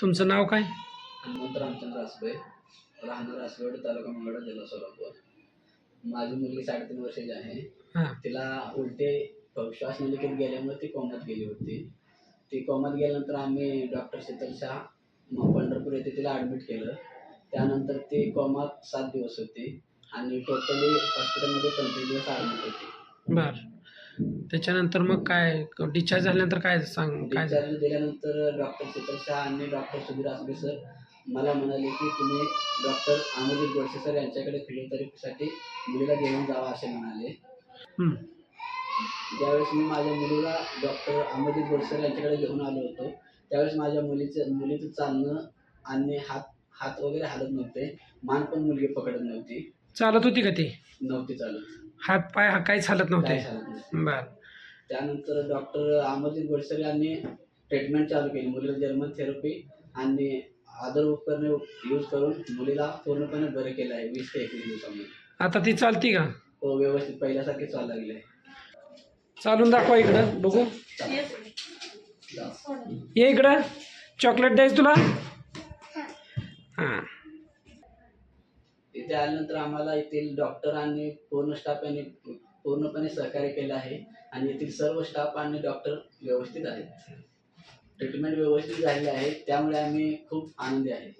तुमचं नाव काय? हनुमंत रामचंद्र आसबे राहणार आसवड तालुका मंगळा जिल्हा सोलापूर. माझी मुलगी साडेतीन वर्षाची आहे. हां. तिला उलटे श्वास नलिकेत गेल्यामुळे ती कोमात गेली होती. ती कोमात गेल्यानंतर आम्ही डॉक्टर शीतल शाह म- पंढरपूर येथे तिला ॲडमिट केलं. त्यानंतर ती कोमात सात दिवस होती आणि टोटली हॉस्पिटलमध्ये पंचवीस दिवस ॲडमिट होती. बर. त्याच्यानंतर मग काय डिस्चार्ज झाल्यानंतर काय सांग काय झालं? डिस्चार्ज दिल्यानंतर डॉक्टर शीतल शाह आणि डॉक्टर सुधीर आसबे सर मला म्हणाले की तुम्ही डॉक्टर अमोजित गोडसे सर यांच्याकडे फिजिओथेरपीसाठी मुलीला घेऊन जावा असे म्हणाले हं. ज्यावेळेस मी माझ्या मुलीला डॉक्टर अमोजित गोडसर यांच्याकडे घेऊन आलो होतो त्यावेळेस माझ्या मुलीचं मुलीचं चालणं आणि हात हात वगैरे हालत नव्हते मान पण मुलगी पकडत नव्हती चालत होती का ती? नव्हती चालत. हात पाय हा काहीच हालत नव्हते. काय चालत नव्हती. बर. त्यानंतर डॉक्टर अमरजित गोडसर यांनी ट्रीटमेंट चालू केली मुलीला जर्मन थेरपी आणि आदर उपकरणे यूज करून मुलीला पूर्णपणे बरे केलं आहे वीस ते एकवीस दिवसामध्ये. आता ती चालती का? तो व्यवस्थित पहिल्यासारखे चालू लागले चालून दाखवा इकडं बघू. ये इकडं चॉकलेट द्यायचं तुला? हां. त्यानंतर आल्यानंतर आम्हाला येथील डॉक्टर आणि पूर्ण स्टाफ यांनी पूर्णपणे सहकार्य केलं आहे आणि येथील सर्व स्टाफ आणि डॉक्टर व्यवस्थित आहेत. ट्रीटमेंट व्यवस्थित झालेली आहे त्यामुळे आम्ही खूप आनंदी आहे.